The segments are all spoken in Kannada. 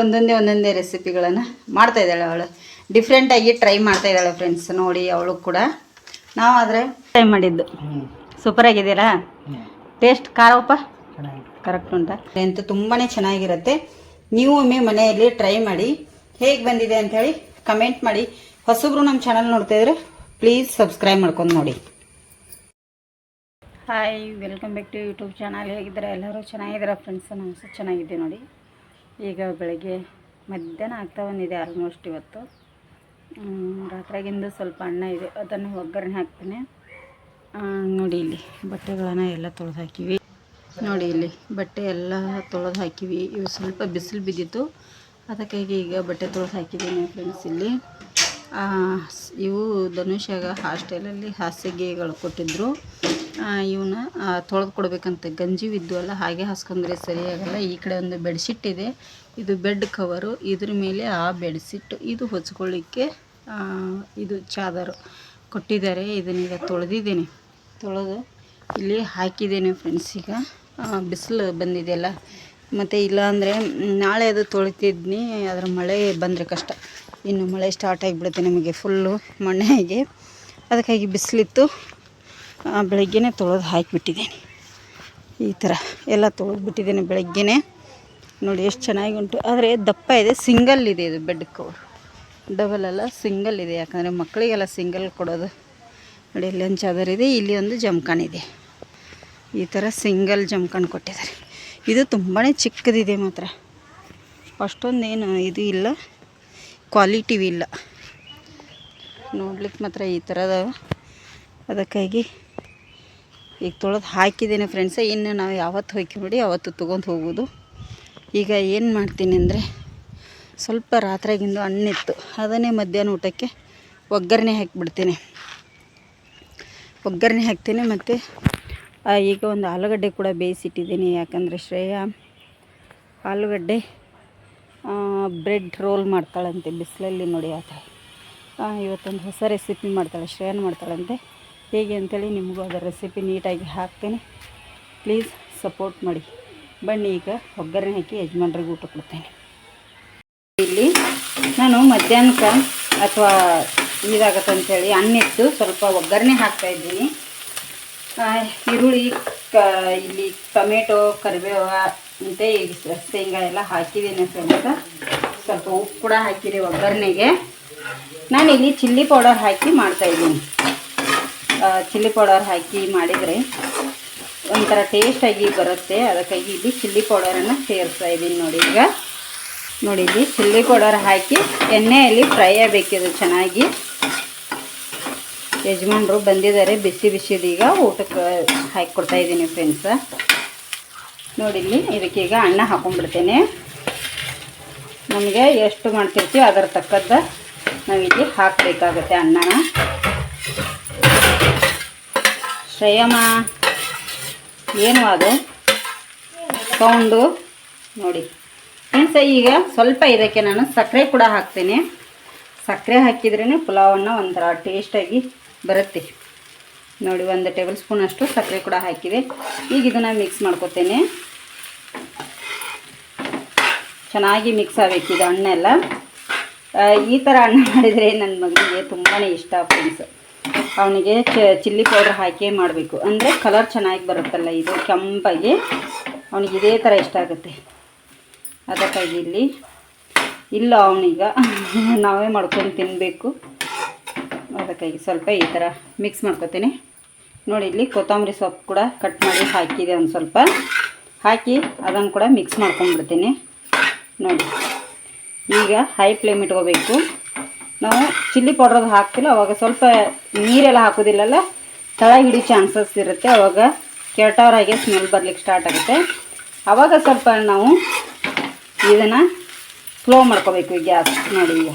ಒಂದೊಂದೇ ಒಂದೊಂದೇ ರೆಸಿಪಿಗಳನ್ನು ಮಾಡ್ತಾ ಇದ್ದಾಳೆ ಅವಳು. ಡಿಫ್ರೆಂಟಾಗಿ ಟ್ರೈ ಮಾಡ್ತಾ ಇದ್ದಾಳೆ ಫ್ರೆಂಡ್ಸ್ ನೋಡಿ ಅವಳು ಕೂಡ. ನಾವು ಆದರೆ ಟ್ರೈ ಮಾಡಿದ್ದು. ಸೂಪರ್ ಆಗಿದ್ದೀರಾ? ಟೇಸ್ಟ್ ಖಾರ ಉಪ್ಪ? ಕರೆಕ್ಟ್ ಉಂಟಾ? ಅಂತೂ ತುಂಬಾ ಚೆನ್ನಾಗಿರುತ್ತೆ. ನೀವು ಒಮ್ಮೆ ಮನೆಯಲ್ಲಿ ಟ್ರೈ ಮಾಡಿ. ಹೇಗೆ ಬಂದಿದೆ ಅಂತ ಹೇಳಿ ಕಮೆಂಟ್ ಮಾಡಿ. ಹೊಸಬ್ರು ನಮ್ಮ ಚಾನಲ್ ನೋಡ್ತಾ ಇದ್ರೆ ಪ್ಲೀಸ್ ಸಬ್ಸ್ಕ್ರೈಬ್ ಮಾಡ್ಕೊಂಡು ನೋಡಿ. Hi welcome back to YouTube channel ಹೇಗಿದ್ದಾರೆ? ಎಲ್ಲರೂ ಚೆನ್ನಾಗಿದ್ದಾರೆ ಫ್ರೆಂಡ್ಸ್ ನಮ್ಮ ಸಹ ಚೆನ್ನಾಗಿದ್ದೆ ನೋಡಿ. ಈಗ ಬೆಳಗ್ಗೆ ಮಧ್ಯಾಹ್ನ ಆಗ್ತಾ ಬಂದಿದೆ ಆಲ್ಮೋಸ್ಟ್ ಇವತ್ತು. ರಾತ್ರಾಗಿಂದು ಸ್ವಲ್ಪ ಅನ್ನ ಇದೆ. ಅದನ್ನು ಒಗ್ಗರಣೆ ಹಾಕ್ತೇನೆ. ನೋಡಿ ಇಲ್ಲಿ ಬಟ್ಟೆಗಳನ್ನು ಎಲ್ಲ ತೊಳೆದು ಹಾಕಿವಿ. ನೋಡಿ ಇಲ್ಲಿ ಬಟ್ಟೆ ಎಲ್ಲ ತೊಳೆದು ಹಾಕಿವಿ. ಇವು ಸ್ವಲ್ಪ ಬಿಸಿಲು ಬಿದ್ದಿತ್ತು. ಅದಕ್ಕಾಗಿ ಈಗ ಬಟ್ಟೆ ತೊಳೆದು ಹಾಕಿದ್ದೀನಿ ಫ್ರೆಂಡ್ಸ್ ಇಲ್ಲಿ. ಇವು ಧನುಷಾಗ ಹಾಸ್ಟೆಲಲ್ಲಿ ಹಾಸಿಗೆಗಳು ಕೊಟ್ಟಿದ್ದರು ಇವನ್ನ ತೊಳೆದು ಕೊಡಬೇಕಂತೆ ಗಂಜಿ ಅಲ್ಲ, ಹಾಗೆ ಹಾಸ್ಕೊಂಡ್ರೆ ಸರಿಯಾಗಲ್ಲ. ಈ ಕಡೆ ಒಂದು ಬೆಡ್ಶೀಟ್ ಇದೆ. ಇದು ಬೆಡ್ ಕವರು. ಇದ್ರ ಮೇಲೆ ಆ ಬೆಡ್ಶೀಟ್. ಇದು ಹೊಚ್ಕೊಳ್ಳಿಕ್ಕೆ ಇದು ಚಾದರು ಕೊಟ್ಟಿದ್ದಾರೆ. ಇದನ್ನೀಗ ತೊಳೆದಿದ್ದೀನಿ. ತೊಳೆದು ಇಲ್ಲಿ ಹಾಕಿದ್ದೇನೆ ಫ್ರೆಂಡ್ಸ್ ಈಗ. ಬಿಸಿಲು ಬಂದಿದೆಯಲ್ಲ. ಮತ್ತು ಇಲ್ಲಾಂದರೆ ನಾಳೆ ಅದು ತೊಳಿತಿದ್ನಿ. ಅದರ ಮಳೆ ಬಂದರೆ ಕಷ್ಟ. ಇನ್ನು ಮಳೆ ಸ್ಟಾರ್ಟ್ ಆಗಿಬಿಡುತ್ತೆ ನಮಗೆ ಫುಲ್ಲು ಮಣ್ಣೆಗೆ. ಅದಕ್ಕಾಗಿ ಬಿಸಿಲಿತ್ತು. ಬೆಳಗ್ಗೆನೇ ತೊಳೆದು ಹಾಕಿಬಿಟ್ಟಿದ್ದೀನಿ. ಈ ಥರ ಎಲ್ಲ ತೊಳೆದು ಬಿಟ್ಟಿದ್ದೀನಿ ಬೆಳಗ್ಗೆನೇ. ನೋಡಿ ಎಷ್ಟು ಚೆನ್ನಾಗಿ ಉಂಟು. ಆದರೆ ದಪ್ಪ ಇದೆ, ಸಿಂಗಲ್ ಇದೆ ಇದು ಬೆಡ್ ಕವರ್ ಡಬಲ್ ಅಲ್ಲ, ಸಿಂಗಲ್ ಇದೆ. ಯಾಕಂದರೆ ಮಕ್ಕಳಿಗೆಲ್ಲ ಸಿಂಗಲ್ ಕೊಡೋದು. ನೋಡಿ, ಇಲ್ಲಿ ಒಂದು ಚಾದರ್ ಇದೆ, ಇಲ್ಲಿ ಒಂದು ಜಮ್ಕಾನ್ ಇದೆ. ಈ ಥರ ಸಿಂಗಲ್ ಜಮ್ಕಾನ್ ಕೊಟ್ಟಿದ್ದಾರೆ. ಇದು ತುಂಬಾ ಚಿಕ್ಕದಿದೆ ಮಾತ್ರ. ಅಷ್ಟೊಂದೇನು ಇದು ಇಲ್ಲ ಕ್ವಾಲಿಟಿವಿ ಇಲ್ಲ. ನೋಡ್ಲಿಕ್ಕೆ ಮಾತ್ರ ಈ ಥರದ ಅದಕ್ಕಾಗಿ ಈಗ ತೊಳೆದು ಹಾಕಿದ್ದೀನಿ ಫ್ರೆಂಡ್ಸ ಇನ್ನು ನಾವು ಯಾವತ್ತು ಹೋಗಿ ನೋಡಿ ಅವತ್ತು ತೊಗೊಂಡು ಹೋಗೋದು ಈಗ ಏನು ಮಾಡ್ತೀನಿ ಅಂದರೆ, ಸ್ವಲ್ಪ ರಾತ್ರಿಗಿಂದು ಹಣ್ಣಿತ್ತು. ಅದನ್ನೇ ಮಧ್ಯಾಹ್ನ ಊಟಕ್ಕೆ ಒಗ್ಗರಣೆ ಹಾಕಿಬಿಡ್ತೀನಿ. ಒಗ್ಗರಣೆ ಹಾಕ್ತೀನಿ ಮತ್ತು ಈಗ ಒಂದು ಆಲೂಗಡ್ಡೆ ಕೂಡ ಬೇಯಿಸಿಟ್ಟಿದ್ದೀನಿ. ಯಾಕಂದರೆ ಶ್ರೇಯಾ ಆಲೂಗಡ್ಡೆ ಬ್ರೆಡ್ ರೋಲ್ ಮಾಡ್ತಾಳಂತೆ, ಬಿಸಿಲಲ್ಲಿ ನೋಡಿ ಆ ಥರ. ಇವತ್ತೊಂದು ಹೊಸ ರೆಸಿಪಿ ಮಾಡ್ತಾಳೆ, ಶ್ರೇಯನ್ ಮಾಡ್ತಾಳಂತೆ. ಹೇಗೆ ಅಂತೇಳಿ ನಿಮಗೂ ಅದರ ರೆಸಿಪಿ ನೀಟಾಗಿ ಹಾಕ್ತೇನೆ. ಪ್ಲೀಸ್ ಸಪೋರ್ಟ್ ಮಾಡಿ. ಬನ್ನಿ ಈಗ ಒಗ್ಗರಣೆ ಹಾಕಿ ಯಜಮಾನ್ರಿಗೆ ಊಟ ಕೊಡ್ತೇನೆ. ಇಲ್ಲಿ ನಾನು ಮಧ್ಯಾಹ್ನಕ್ಕೆ ಅಥವಾ ಇದಾಗತ್ತೆ ಅಂಥೇಳಿ ಅನ್ನಿತ್ತು ಸ್ವಲ್ಪ ಒಗ್ಗರಣೆ ಹಾಕ್ತಾ ಇದ್ದೀನಿ. ಈರುಳ್ಳಿ, ಕ, ಇಲ್ಲಿ ಟೊಮೆಟೊ, ಕರಿಬೇವ, ಮತ್ತು ಶೇಂಗಾ ಎಲ್ಲ ಹಾಕಿದ್ದೀನಿ ಸ್ವಲ್ಪ ಸ್ವಲ್ಪ ಉಪ್ಪು ಕೂಡ ಹಾಕಿದೆ ಒಗ್ಗರಣೆಗೆ. ಇಲ್ಲಿ ಚಿಲ್ಲಿ ಪೌಡರ್ ಹಾಕಿ ಮಾಡ್ತಾಯಿದ್ದೀನಿ ಚಿಲ್ಲಿ ಪೌಡರ್ ಹಾಕಿ ಮಾಡಿದರೆ ಒಂಥರ ಟೇಸ್ಟಾಗಿ ಬರುತ್ತೆ. ಅದಕ್ಕಾಗಿ ಇಲ್ಲಿ ಚಿಲ್ಲಿ ಪೌಡರನ್ನು ಸೇರಿಸ್ತಾ ಇದ್ದೀನಿ ನೋಡಿ ಈಗ. ನೋಡಿ ಇಲ್ಲಿ ಚಿಲ್ಲಿ ಪೌಡರ್ ಹಾಕಿ ಎಣ್ಣೆಯಲ್ಲಿ ಫ್ರೈ ಆಗಬೇಕಿದು ಚೆನ್ನಾಗಿ. ಯಜಮಾನರು ಬಂದಿದ್ದಾರೆ, ಬಿಸಿ ಬಿಸಿದೀಗ ಊಟಕ್ಕೆ ಹಾಕಿ ಕೊಡ್ತಾ ಇದ್ದೀನಿ ಫ್ರೆಂಡ್ಸ ನೋಡಿ ಇಲ್ಲಿ ಇದಕ್ಕೀಗ ಅನ್ನ ಹಾಕೊಂಡ್ಬಿಡ್ತೇನೆ. ನಮಗೆ ಎಷ್ಟು ಮಾಡ್ತಿರ್ತೀವಿ ಅದರ ತಕ್ಕದ್ದು ನಾವಿಲ್ಲಿ ಹಾಕಬೇಕಾಗುತ್ತೆ ಅನ್ನನ. ಶ್ರೇಯಮ್ಮ. ಏನು ಅದು? ಸೌಂಡು. ನೋಡಿ. ಫ್ರೆಂಡ್ಸ್, ಈಗ ಸ್ವಲ್ಪ ಇದಕ್ಕೆ ನಾನು ಸಕ್ಕರೆ ಕೂಡ ಹಾಕ್ತೇನೆ. ಸಕ್ಕರೆ ಹಾಕಿದ್ರೇ ಪುಲಾವನ್ನು ಒಂಥರ ಟೇಸ್ಟಾಗಿ ಬರುತ್ತೆ. ನೋಡಿ, ಒಂದು ಟೇಬಲ್ ಸ್ಪೂನಷ್ಟು ಸಕ್ಕರೆ ಕೂಡ ಹಾಕಿದೆ. ಈಗ ಇದನ್ನು ಮಿಕ್ಸ್ ಮಾಡ್ಕೊತೇನೆ. ಚೆನ್ನಾಗಿ ಮಿಕ್ಸ್ ಆಗಬೇಕು ಇದು ಹಣ್ಣೆಲ್ಲ ಈ ಥರ ಹಣ್ಣು ಮಾಡಿದರೆ ನನ್ನ ಮಗನಿಗೆ ತುಂಬಾ ಇಷ್ಟ, ಫ್ರೆಂಡ್ಸ್. ಅವನಿಗೆ ಚಿಲ್ಲಿ ಪೌಡ್ರ್ ಹಾಕಿ ಮಾಡಬೇಕು. ಅಂದರೆ ಕಲರ್ ಚೆನ್ನಾಗಿ ಬರುತ್ತಲ್ಲ ಇದು, ಕೆಂಪಾಗಿ. ಅವನಿಗೆ ಇದೇ ಥರ ಇಷ್ಟ ಆಗುತ್ತೆ. ಅದಕ್ಕಾಗಿ ಇಲ್ಲಿ, ಇಲ್ಲ ಅವನೀಗ. ನಾವೇ ಮಾಡ್ಕೊಂಡು ತಿನ್ನಬೇಕು ಅದಕ್ಕಾಗಿ ಸ್ವಲ್ಪ ಈ ಥರ ಮಿಕ್ಸ್ ಮಾಡ್ಕೊತೀನಿ. ನೋಡಿ, ಇಲ್ಲಿ ಕೊತ್ತಂಬರಿ ಸೊಪ್ಪು ಕೂಡ ಕಟ್ ಮಾಡಿ ಹಾಕಿದೆ ಒಂದು ಸ್ವಲ್ಪ. ಹಾಕಿ ಅದನ್ನು ಕೂಡ ಮಿಕ್ಸ್ ಮಾಡ್ಕೊಂಡ್ಬಿಡ್ತೀನಿ. ನೋಡಿ, ಈಗ ಹೈ ಫ್ಲೇಮ್ ಇಟ್ಕೋಬೇಕು. ನಾವು ಚಿಲ್ಲಿ ಪೌಡ್ರದ್ದು ಹಾಕ್ತಿಲ್ಲ, ಅವಾಗ ಸ್ವಲ್ಪ ನೀರೆಲ್ಲ ಹಾಕೋದಿಲ್ಲಲ್ಲ, ತಳ ಹಿಡಿ ಚಾನ್ಸಸ್ ಇರುತ್ತೆ. ಅವಾಗ ಕೆಟ್ಟವರಾಗೆ ಸ್ಮೆಲ್ ಬರ್ಲಿಕ್ಕೆ ಸ್ಟಾರ್ಟ್ ಆಗುತ್ತೆ. ಆವಾಗ ಸ್ವಲ್ಪ ನಾವು ಇದನ್ನು ಸ್ಲೋ ಮಾಡ್ಕೋಬೇಕು ಗ್ಯಾಸ್ ನೋಡಿ ಈಗ.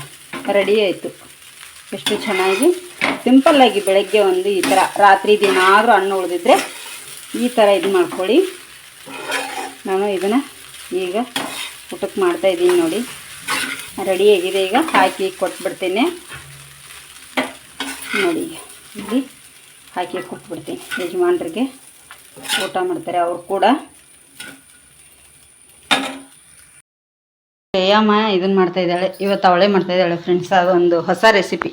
ರೆಡಿ ಆಯಿತು. ಎಷ್ಟು ಚೆನ್ನಾಗಿ ಸಿಂಪಲ್ಲಾಗಿ ಬೆಳಗ್ಗೆ ಒಂದು ಈ ಥರ, ರಾತ್ರಿ ದಿನ ಆದರೂ ಹಣ್ಣು ಉಳಿದಿದ್ರೆ ಈ ಥರ ಇದು ಮಾಡ್ಕೊಳ್ಳಿ. ನಾನು ಇದನ್ನು ಈಗ ಊಟಕ್ಕೆ ಮಾಡ್ತಾಯಿದ್ದೀನಿ ನೋಡಿ. ರೆಡಿ ಆಗಿದೆ ಈಗ. ಹಾಕಿ ಕೊಟ್ಬಿಡ್ತೀನಿ. ನೋಡಿ ಇಲ್ಲಿ ಹಾಕಿ ಕೊಟ್ಬಿಡ್ತೀನಿ. ಯಜಮಾನ್ರಿಗೆ ಊಟ ಮಾಡ್ತಾರೆ ಅವ್ರು ಕೂಡ. ಶ್ರೇಯಮ್ಮ ಇದನ್ನು ಮಾಡ್ತಾ ಇದ್ದಾಳೆ. ಇವತ್ತು ಅವಳೇ ಮಾಡ್ತಾ ಇದ್ದಾಳೆ ಫ್ರೆಂಡ್ಸ್ ಅದೊಂದು ಹೊಸ ರೆಸಿಪಿ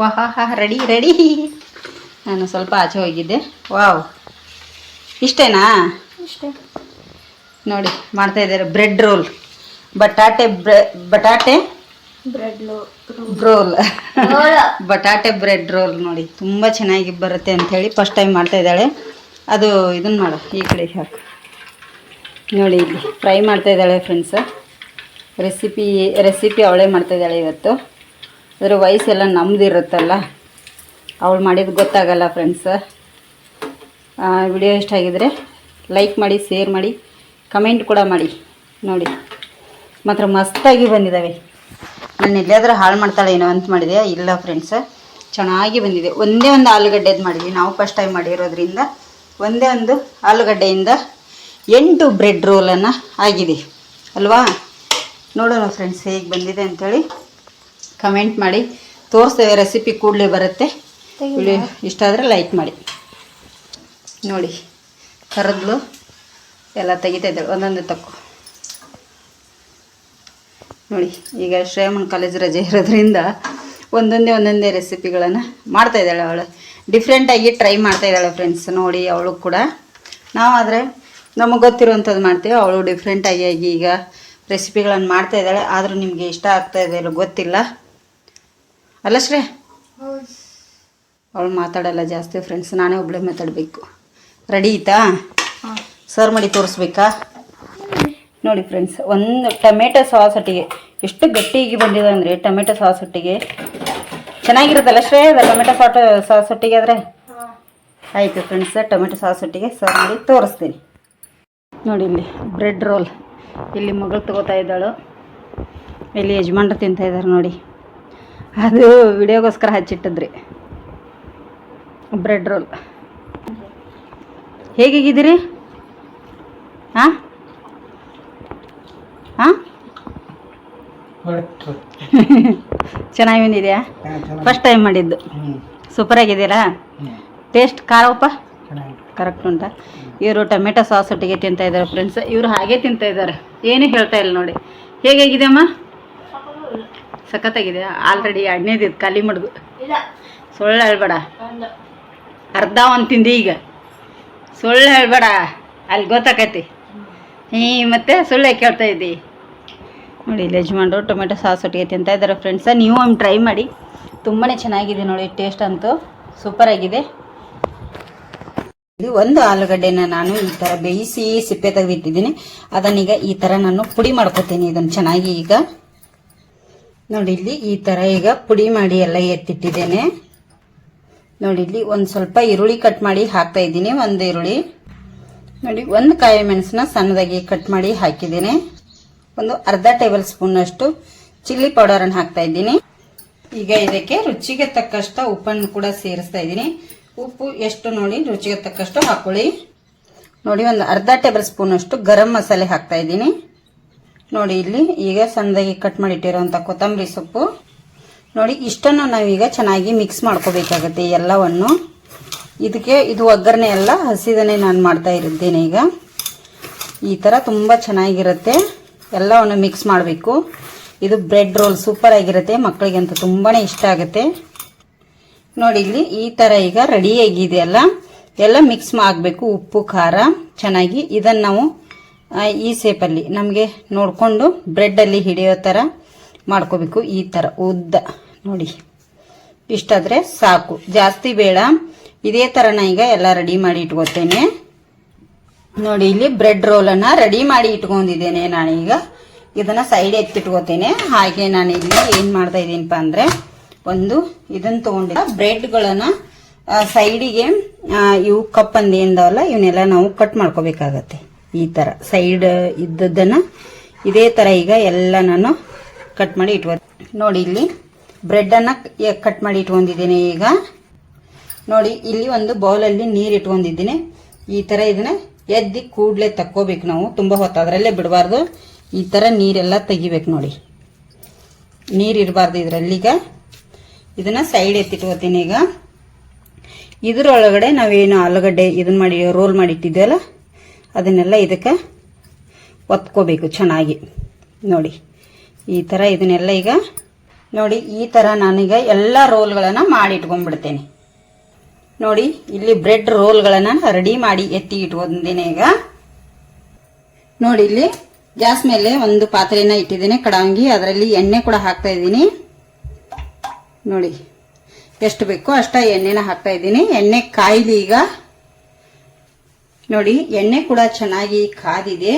ವಾಹ್ ಹಾ ರೆಡಿ ರೆಡಿ. ನಾನು ಸ್ವಲ್ಪ ಆಚೆ ಹೋಗಿದ್ದೆ. ವಾವ್. ಇಷ್ಟೇನಾ? ಇಷ್ಟೇ. ನೋಡಿ ಮಾಡ್ತಾ ಇದ್ದಾರೆ. ಬ್ರೆಡ್ ರೋಲ್ ಬಟಾಟೆ ಬ್ರೆ ಬಟಾಟೆ? Bread roll. ಬಟಾಟೆ ಬ್ರೆಡ್ ರೋಲ್ ನೋಡಿ ತುಂಬ ಚೆನ್ನಾಗಿ ಬರುತ್ತೆ ಅಂಥೇಳಿ ಫಸ್ಟ್ ಟೈಮ್ ಮಾಡ್ತಾ ಇದ್ದಾಳೆ. ಅದು ಇದನ್ನು ಮಾಡು ಈ ಕಡೆ ಹಾಕು. ನೋಡಿ ಇಲ್ಲಿ ಫ್ರೈ ಮಾಡ್ತಾ ಇದ್ದಾಳೆ ಫ್ರೆಂಡ್ಸ್ ರೆಸಿಪಿ ರೆಸಿಪಿ ಅವಳೇ ಮಾಡ್ತಾ ಇದ್ದಾಳೆ ಇವತ್ತು. ಅದರ ವಯಸ್ಸೆಲ್ಲ ನಮ್ದು ಇರುತ್ತಲ್ಲ ಅವಳು ಮಾಡಿದ್ದು ಗೊತ್ತಾಗಲ್ಲ ಫ್ರೆಂಡ್ಸ್ ವಿಡಿಯೋ ಇಷ್ಟ ಆಗಿದ್ರೆ ಲೈಕ್ ಮಾಡಿ ಶೇರ್ ಮಾಡಿ ಕಮೆಂಟ್ ಕೂಡ ಮಾಡಿ. ನೋಡಿ. ಮಾತ್ರ ಮಸ್ತಾಗಿ ಬಂದಿದ್ದಾವೆ ನಾನು ಎಲ್ಲಿಯಾದ್ರೂ ಹಾಳು ಮಾಡ್ತಾಳೆ ಏನೋ ಅಂತ ಮಾಡಿದೆ ಇಲ್ಲ ಫ್ರೆಂಡ್ಸ್ ಚೆನ್ನಾಗಿ ಬಂದಿದೆ. ಒಂದೇ ಒಂದು ಆಲೂಗಡ್ಡೆದು ಮಾಡಿದ್ವಿ. ನಾವು ಫಸ್ಟ್ ಟೈಮ್ ಮಾಡಿರೋದ್ರಿಂದ ಒಂದೇ ಒಂದು ಆಲೂಗಡ್ಡೆಯಿಂದ ಎಂಟು ಬ್ರೆಡ್ ರೋಲನ್ನು ಆಗಿದೆ. ಅಲ್ವಾ? ನೋಡೋಣ ಫ್ರೆಂಡ್ಸ್ ಹೇಗೆ ಬಂದಿದೆ ಅಂಥೇಳಿ ಕಮೆಂಟ್ ಮಾಡಿ. ತೋರಿಸ್ತೇವೆ ರೆಸಿಪಿ ಕೂಡಲೇ ಬರುತ್ತೆ. ವಿಡಿಯೋ ಇಷ್ಟ ಆದರೆ ಲೈಕ್ ಮಾಡಿ. ನೋಡಿ ಕರದ್ಲು ಎಲ್ಲ ತೆಗಿತಾ ಇದ್ದಾಳೆ. ಒಂದೊಂದು ತಕ್ಕು. ನೋಡಿ ಈಗ ಶ್ರೇಯಮ್ಮನ ಕಾಲೇಜ್ ರಜೆ ಇರೋದ್ರಿಂದ ಒಂದೊಂದೇ ಒಂದೊಂದೇ ರೆಸಿಪಿಗಳನ್ನು ಮಾಡ್ತಾ ಇದ್ದಾಳೆ ಅವಳು. ಡಿಫ್ರೆಂಟಾಗಿ ಟ್ರೈ ಮಾಡ್ತಾ ಇದ್ದಾಳೆ ಫ್ರೆಂಡ್ಸ್ ನೋಡಿ ಅವಳು ಕೂಡ. ನಾವಾದರೆ ನಮಗೆ ಗೊತ್ತಿರುವಂಥದ್ದು ಮಾಡ್ತೀವಿ ಅವಳು ಡಿಫ್ರೆಂಟಾಗಿ ಆಗಿ ಈಗ ರೆಸಿಪಿಗಳನ್ನು ಮಾಡ್ತಾ ಇದ್ದಾಳೆ. ಆದರೂ ನಿಮಗೆ ಇಷ್ಟ ಆಗ್ತಾ ಇದೆ ಇಲ್ಲೋ ಗೊತ್ತಿಲ್ಲ. ಅಲ್ಲ ಶ್ರೇ? ಅವಳು ಮಾತಾಡಲ್ಲ ಜಾಸ್ತಿ ಫ್ರೆಂಡ್ಸ್ ನಾನೇ ಒಬ್ಬಳೇ ಮಾತಾಡಬೇಕು. ರೆಡಿ ಆಯ್ತಾ ಸರ್ವ್ ಮಾಡಿ ತೋರಿಸ್ಬೇಕಾ? ನೋಡಿ ಫ್ರೆಂಡ್ಸ್ ಒಂದು ಟೊಮೆಟೊ ಸಾಸ್ ಒಟ್ಟಿಗೆ ಎಷ್ಟು ಗಟ್ಟಿಯಾಗಿ ಬಂದಿದೆ ಅಂದರೆ ಟೊಮೆಟೊ ಸಾಸ್ ಒಟ್ಟಿಗೆ ಚೆನ್ನಾಗಿರುತ್ತಲ್ಲ ಶ್ರೇ ಅದ ಟೊಮೆಟೊ ಸಾಟ್, ಸಾಸ್ ಒಟ್ಟಿಗೆ ಆದರೆ? ಆಯಿತು ಫ್ರೆಂಡ್ಸ್ ಟೊಮೆಟೊ ಸಾಸ್ ಒಟ್ಟಿಗೆ ಸರ್ವ್ ಮಾಡಿ ತೋರಿಸ್ತೀನಿ. ನೋಡಿ ಇಲ್ಲಿ ಬ್ರೆಡ್ ರೋಲ್ ಇಲ್ಲಿ ಮಗಳು ತಗೋತಾ ಇದ್ದಾಳು. ಇಲ್ಲಿ ಯಜಮಾನ್ರು ತಿಂತ ಇದ್ದಾರೆ ನೋಡಿ. ಅದು ವಿಡಿಯೋಗೋಸ್ಕರ ಹಚ್ಚಿಟ್ಟಿದ್ರಿ. ಬ್ರೆಡ್ ರೋಲ್ ಹೇಗಿದ್ದೀರಿ? ಹಾಂ ಹಾಂ? ಚೆನ್ನಾಗಿ ಬಂದಿದೆಯಾ? ಫಸ್ಟ್ ಟೈಮ್ ಮಾಡಿದ್ದು. ಸೂಪರ್ ಆಗಿದ್ದೀರಾ? ಟೇಸ್ಟ್ ಖಾರ ಉಪ್ಪ ಕರೆಕ್ಟ್ ಉಂಟಾ. ಇವರು ಟೊಮೆಟೊ ಸಾಸ್ ಒಟ್ಟಿಗೆ ತಿಂತಾ ಇದ್ದಾರೆ ಫ್ರೆಂಡ್ಸ್ ಇವರು ಹಾಗೆ ತಿಂತಾ ಇದ್ದಾರೆ. ಏನು ಹೇಳ್ತಾ ಇಲ್ಲ ನೋಡಿ. ಹೇಗಾಗಿದೆ ಅಮ್ಮ? ಸಖತ್ತಾಗಿದೆ. ಆಲ್ರೆಡಿ ಎಣ್ಣೆದ ಖಾಲಿ ಮಡ್ದು ಇಲ್ಲ. ಸುಳ್ಳು ಹೇಳ್ಬೇಡ. ಅರ್ಧ ಒಂದು ತಿಂದಿ ಈಗ. ಸುಳ್ಳು ಹೇಳ್ಬೇಡ. ಅಲ್ಲಿ ಗೊತ್ತಾಕತಿ. ಹೀ ಮತ್ತೆ ಸುಳ್ಳು ಕೇಳ್ತಾ ಇದ್ದಿ. ನೋಡಿ ಇಲ್ಲಿ ಯಜಮಾನ್ರು ಟೊಮೆಟೊ ಸಾಸ್ ಒಟ್ಟಿಗೆ ತಿಂತಾ ಇದ್ದಾರೆ ಫ್ರೆಂಡ್ಸ ನೀವು ಒಮ್ಮೆ ಟ್ರೈ ಮಾಡಿ. ತುಂಬಾ ಚೆನ್ನಾಗಿದೆ ನೋಡಿ ಟೇಸ್ಟ್ ಅಂತೂ. ಸೂಪರ್ ಆಗಿದೆ. ಇದು ಒಂದು ಆಲೂಗಡ್ಡೆನ ನಾನು ಈ ಥರ ಬೇಯಿಸಿ ಸಿಪ್ಪೆ ತೆಗೆದಿಟ್ಟಿದ್ದೀನಿ ಅದನ್ನೀಗ ಈ ಥರ ನಾನು ಪುಡಿ ಮಾಡ್ಕೊತೀನಿ. ಇದನ್ನು ಚೆನ್ನಾಗಿ ಈಗ. ನೋಡಿ ಇಲ್ಲಿ ಈ ಥರ ಈಗ ಪುಡಿ ಮಾಡಿ ಎಲ್ಲ ಎತ್ತಿಟ್ಟಿದ್ದೇನೆ. ನೋಡಿ ಇಲ್ಲಿ ಒಂದು ಸ್ವಲ್ಪ ಈರುಳ್ಳಿ ಕಟ್ ಮಾಡಿ ಹಾಕ್ತಾ ಇದ್ದೀನಿ, ಒಂದು ಈರುಳ್ಳಿ. ನೋಡಿ, ಒಂದು ಕಾಯಿ ಮೆಣಸನ್ನ ಸಣ್ಣದಾಗಿ ಕಟ್ ಮಾಡಿ ಹಾಕಿದ್ದೇನೆ. ಒಂದು ಅರ್ಧ ಟೇಬಲ್ ಸ್ಪೂನ್ ಅಷ್ಟು ಚಿಲ್ಲಿ ಪೌಡರನ್ನು ಹಾಕ್ತಾ ಇದ್ದೀನಿ. ಈಗ ಇದಕ್ಕೆ ರುಚಿಗೆ ತಕ್ಕಷ್ಟು ಉಪ್ಪನ್ನು ಕೂಡ ಸೇರಿಸ್ತಾ ಇದ್ದೀನಿ. ಉಪ್ಪು ಎಷ್ಟು ನೋಡಿ ರುಚಿಗೆ ತಕ್ಕಷ್ಟು ಹಾಕೊಳ್ಳಿ. ನೋಡಿ ಒಂದು ಅರ್ಧ ಟೇಬಲ್ ಸ್ಪೂನ್ ಅಷ್ಟು ಗರಂ ಮಸಾಲೆ ಹಾಕ್ತಾ ಇದ್ದೀನಿ. ನೋಡಿ ಇಲ್ಲಿ ಈಗ ಸಣ್ಣದಾಗಿ ಕಟ್ ಮಾಡಿಟ್ಟಿರೋಂಥ ಕೊತ್ತಂಬರಿ ಸೊಪ್ಪು. ನೋಡಿ ಇಷ್ಟನ್ನು ನಾವೀಗ ಚೆನ್ನಾಗಿ ಮಿಕ್ಸ್ ಮಾಡ್ಕೋಬೇಕಾಗತ್ತೆ ಎಲ್ಲವನ್ನು. ಇದಕ್ಕೆ ಇದು ಒಗ್ಗರಣೆ ಎಲ್ಲ ಹಸಿದನೆ ನಾನು ಮಾಡ್ತಾ ಇರುತ್ತೇನೆ ಈಗ. ಈ ಥರ ತುಂಬ ಚೆನ್ನಾಗಿರುತ್ತೆ. ಎಲ್ಲವನ್ನು ಮಿಕ್ಸ್ ಮಾಡಬೇಕು. ಇದು ಬ್ರೆಡ್ ರೋಲ್ ಸೂಪರ್ ಆಗಿರುತ್ತೆ. ಮಕ್ಕಳಿಗಂತೂ ತುಂಬಾ ಇಷ್ಟ ಆಗುತ್ತೆ. ನೋಡಿ, ಇಲ್ಲಿ ಈ ಥರ ಈಗ ರೆಡಿಯಾಗಿದೆ ಅಲ್ಲ? ಎಲ್ಲ ಮಿಕ್ಸ್ ಆಗಬೇಕು ಉಪ್ಪು, ಖಾರ, ಚೆನ್ನಾಗಿ. ಇದನ್ನು ನಾವು ಈ ಸೇಪಲ್ಲಿ ನಮಗೆ ನೋಡಿಕೊಂಡು ಬ್ರೆಡ್ಡಲ್ಲಿ ಹಿಡಿಯೋ ಥರ ಮಾಡ್ಕೋಬೇಕು. ಈ ಥರ ಉದ್ದ. ನೋಡಿ, ಇಷ್ಟಾದರೆ ಸಾಕು. ಜಾಸ್ತಿ ಬೇಡ. ಇದೇ ಥರ ನಾ ಈಗ ಎಲ್ಲ ರೆಡಿ ಮಾಡಿ ಇಟ್ಕೋತೇನೆ. ನೋಡಿ, ಇಲ್ಲಿ ಬ್ರೆಡ್ ರೋಲನ್ನು ರೆಡಿ ಮಾಡಿ ಇಟ್ಕೊಂಡಿದ್ದೇನೆ ನಾನೀಗ ಇದನ್ನು ಸೈಡ್ ಎತ್ತಿಟ್ಕೋತೇನೆ. ಹಾಗೆ ನಾನು ಇಲ್ಲಿ ಏನು ಮಾಡ್ತಾ ಇದ್ದೀನಪ್ಪ ಅಂದರೆ, ಒಂದು ಇದನ್ನು ತೊಗೊಂಡಿದ್ದ ಬ್ರೆಡ್ಗಳನ್ನು ಸೈಡಿಗೆ ಇವು ಕಪ್ ಅಂದೇಂದವಲ್ಲ ಇವನ್ನೆಲ್ಲ ನಾವು ಕಟ್ ಮಾಡ್ಕೋಬೇಕಾಗತ್ತೆ. ಈ ಥರ ಸೈಡ್ ಇದ್ದದ್ದನ್ನು ಇದೇ ಥರ ಈಗ ಎಲ್ಲ ನಾನು ಕಟ್ ಮಾಡಿ ಇಟ್ಕೊ ನೋಡಿ ಇಲ್ಲಿ ಬ್ರೆಡ್ಡನ್ನು ಕಟ್ ಮಾಡಿ ಇಟ್ಕೊಂಡಿದ್ದೀನಿ ಈಗ. ನೋಡಿ, ಇಲ್ಲಿ ಒಂದು ಬೌಲಲ್ಲಿ ನೀರು ಇಟ್ಕೊಂಡಿದ್ದೀನಿ. ಈ ಥರ ಇದನ್ನ ಎದ್ದಿ ಕೂಡಲೇ ತಕ್ಕೋಬೇಕು ನಾವು. ತುಂಬ ಹೊತ್ತು ಅದರಲ್ಲೇ ಬಿಡಬಾರ್ದು. ಈ ಥರ ನೀರೆಲ್ಲ ತೆಗಿಬೇಕು ನೋಡಿ. ನೀರು ಇರಬಾರ್ದು ಇದರಲ್ಲೀಗ ಇದನ್ನು ಸೈಡ್ ಎತ್ತಿಟ್ಕೋತೀನಿ ಈಗ. ಇದರೊಳಗಡೆ ನಾವೇನು ಆಲೂಗಡ್ಡೆ ಇದನ್ನ ಮಾಡಿ ರೋಲ್ ಮಾಡಿ ಇಟ್ಟಿದ್ದೇವಲ್ಲ, ಅದನ್ನೆಲ್ಲ ಇದಕ್ಕೆ ಒತ್ಕೋಬೇಕು ಚೆನ್ನಾಗಿ. ನೋಡಿ, ಈ ಥರ ಇದನ್ನೆಲ್ಲ ಈಗ ನೋಡಿ, ಈ ಥರ ನಾನೀಗ ಎಲ್ಲ ರೋಲ್ಗಳನ್ನು ಮಾಡಿ ಇಟ್ಕೊಂಡ್ಬಿಡ್ತೇನೆ. ನೋಡಿ, ಇಲ್ಲಿ ಬ್ರೆಡ್ ರೋಲ್ಗಳನ್ನು ರೆಡಿ ಮಾಡಿ ಎತ್ತಿ ಇಟ್ಕೊಂಡಿದ್ದೀನಿ ಈಗ. ನೋಡಿ, ಇಲ್ಲಿ ಗ್ಯಾಸ್ ಮೇಲೆ ಒಂದು ಪಾತ್ರೆನ ಇಟ್ಟಿದ್ದೀನಿ, ಕಡಾಂಗಿ, ಅದರಲ್ಲಿ ಎಣ್ಣೆ ಕೂಡ ಹಾಕ್ತಾ ಇದ್ದೀನಿ. ನೋಡಿ, ಎಷ್ಟು ಬೇಕೋ ಅಷ್ಟ ಎಣ್ಣೆನ ಹಾಕ್ತಾ ಇದ್ದೀನಿ. ಎಣ್ಣೆ ಕಾಯ್ಲಿ ಈಗ. ನೋಡಿ, ಎಣ್ಣೆ ಕೂಡ ಚೆನ್ನಾಗಿ ಕಾದಿದೆ.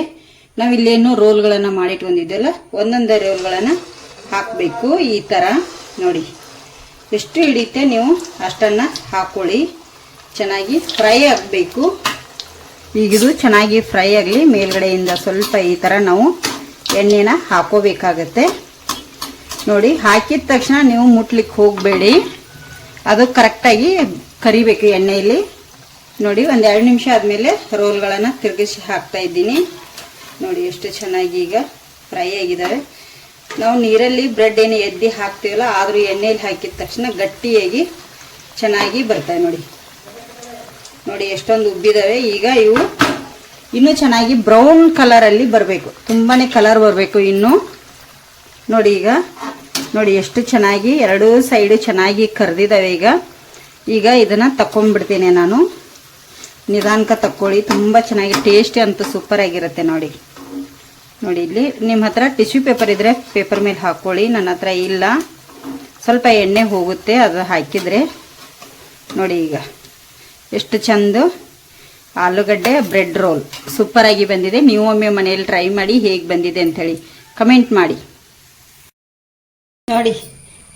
ನಾವಿಲ್ಲೇನು ರೋಲ್ಗಳನ್ನು ಮಾಡಿಟ್ಕೊಂಡಿದ್ದೆಲ್ಲ, ಒಂದೊಂದೇ ರೋಲ್ಗಳನ್ನು ಹಾಕಬೇಕು ಈ ಥರ ನೋಡಿ. ಎಷ್ಟು ಹಿಡಿಯುತ್ತೆ ನೀವು ಅಷ್ಟನ್ನು ಹಾಕ್ಕೊಳ್ಳಿ ಚೆನ್ನಾಗಿ ಫ್ರೈ ಆಗಬೇಕು. ಈಗಿದು ಚೆನ್ನಾಗಿ ಫ್ರೈ ಆಗಲಿ, ಮೇಲ್ಗಡೆಯಿಂದ ಸ್ವಲ್ಪ ಈ ಥರ ನಾವು ಎಣ್ಣೆನ ಹಾಕೋಬೇಕಾಗತ್ತೆ. ನೋಡಿ, ಹಾಕಿದ ತಕ್ಷಣ ನೀವು ಮುಟ್ಲಿಕ್ಕೆ ಹೋಗಬೇಡಿ. ಅದು ಕರೆಕ್ಟಾಗಿ ಕರಿಬೇಕು ಎಣ್ಣೆಯಲ್ಲಿ. ನೋಡಿ, ಒಂದು ಎರಡು ನಿಮಿಷ ಆದಮೇಲೆ ರೋಲ್ಗಳನ್ನು ತಿರುಗಿಸಿ ಹಾಕ್ತಾ ಇದ್ದೀನಿ. ನೋಡಿ, ಎಷ್ಟು ಚೆನ್ನಾಗಿ ಈಗ ಫ್ರೈ ಆಗಿದ್ದಾವೆ ನಾವು ನೀರಲ್ಲಿ ಬ್ರೆಡ್ ಏನು ಎದ್ದಿ ಹಾಕ್ತೀವಲ್ಲ, ಆದರೂ ಎಣ್ಣೆಯಲ್ಲಿ ಹಾಕಿದ ತಕ್ಷಣ ಗಟ್ಟಿಯಾಗಿ ಚೆನ್ನಾಗಿ ಬರ್ತವೆ ನೋಡಿ. ನೋಡಿ ಎಷ್ಟೊಂದು ಉಬ್ಬಿದಾವೆ. ಈಗ ಇವು ಇನ್ನೂ ಚೆನ್ನಾಗಿ ಬ್ರೌನ್ ಕಲರಲ್ಲಿ ಬರಬೇಕು. ತುಂಬಾ ಕಲರ್ ಬರಬೇಕು ಇನ್ನು. ನೋಡಿ ಈಗ, ನೋಡಿ ಎಷ್ಟು ಚೆನ್ನಾಗಿ, ಎರಡೂ ಸೈಡು ಚೆನ್ನಾಗಿ ಕರೆದಿದ್ದಾವೆ ಈಗ. ಈಗ ಇದನ್ನು ತಗೊಂಡ್ಬಿಡ್ತೀನಿ ನಾನು. ನಿಧಾನಕ್ಕೆ ತಕ್ಕೊಳ್ಳಿ. ತುಂಬ ಚೆನ್ನಾಗಿ ಟೇಸ್ಟಿ ಅಂತೂ ಸೂಪರ್ ಆಗಿರುತ್ತೆ ನೋಡಿ. ನೋಡಿ, ಇಲ್ಲಿ ನಿಮ್ಮ ಹತ್ರ ಟಿಶ್ಯೂ ಪೇಪರ್ ಇದ್ದರೆ ಪೇಪರ್ ಮೇಲೆ ಹಾಕ್ಕೊಳ್ಳಿ ನನ್ನ ಹತ್ರ ಇಲ್ಲ. ಸ್ವಲ್ಪ ಎಣ್ಣೆ ಹೋಗುತ್ತೆ, ಅದು ಹಾಕಿದರೆ. ನೋಡಿ ಈಗ, ಎಷ್ಟು ಚೆಂದ. ಆಲೂಗಡ್ಡೆ ಬ್ರೆಡ್ ರೋಲ್. ಸೂಪರಾಗಿ ಬಂದಿದೆ. ನೀವು ಒಮ್ಮೆ ಮನೆಯಲ್ಲಿ ಟ್ರೈ ಮಾಡಿ ಹೇಗೆ ಬಂದಿದೆ ಅಂಥೇಳಿ ಕಮೆಂಟ್ ಮಾಡಿ. ನೋಡಿ,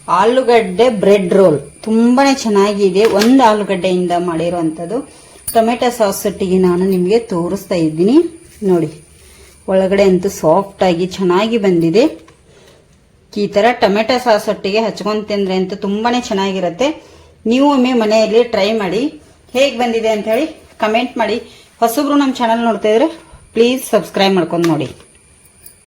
ಆಲೂಗಡ್ಡೆ ಬ್ರೆಡ್ ರೋಲ್. ತುಂಬಾನೇ ಚೆನ್ನಾಗಿದೆ. ಒಂದು ಆಲೂಗಡ್ಡೆಯಿಂದ ಮಾಡಿರುವಂಥದ್ದು ಟೊಮೆಟೊ ಸಾಸ್ ಒಟ್ಟಿಗೆ ನಾನು ನಿಮಗೆ ತೋರಿಸ್ತಾ ಇದ್ದೀನಿ. ನೋಡಿ. ಒಳಗಡೆ ಅಂತೂ ಸಾಫ್ಟ್ ಆಗಿ ಚೆನ್ನಾಗಿ ಬಂದಿದೆ. ಈ ತರ ಟೊಮೆಟೊ ಸಾಸ್ ಒಟ್ಟಿಗೆ ಹಚ್ಕೊಂಡ್ ತಿಂದ್ರೆ ಅಂತೂ ತುಂಬಾನೇ ಚೆನ್ನಾಗಿರುತ್ತೆ. ನೀವು ಒಮ್ಮೆ ಮನೆಯಲ್ಲಿ ಟ್ರೈ ಮಾಡಿ. ಹೇಗೆ ಬಂದಿದೆ ಅಂತ ಹೇಳಿ ಕಮೆಂಟ್ ಮಾಡಿ. ಹೊಸಬ್ರು ನಮ್ಮ ಚಾನಲ್ ನೋಡ್ತಾ ಇದ್ರೆ ಪ್ಲೀಸ್ ಸಬ್ಸ್ಕ್ರೈಬ್ ಮಾಡ್ಕೊಂಡು ನೋಡಿ.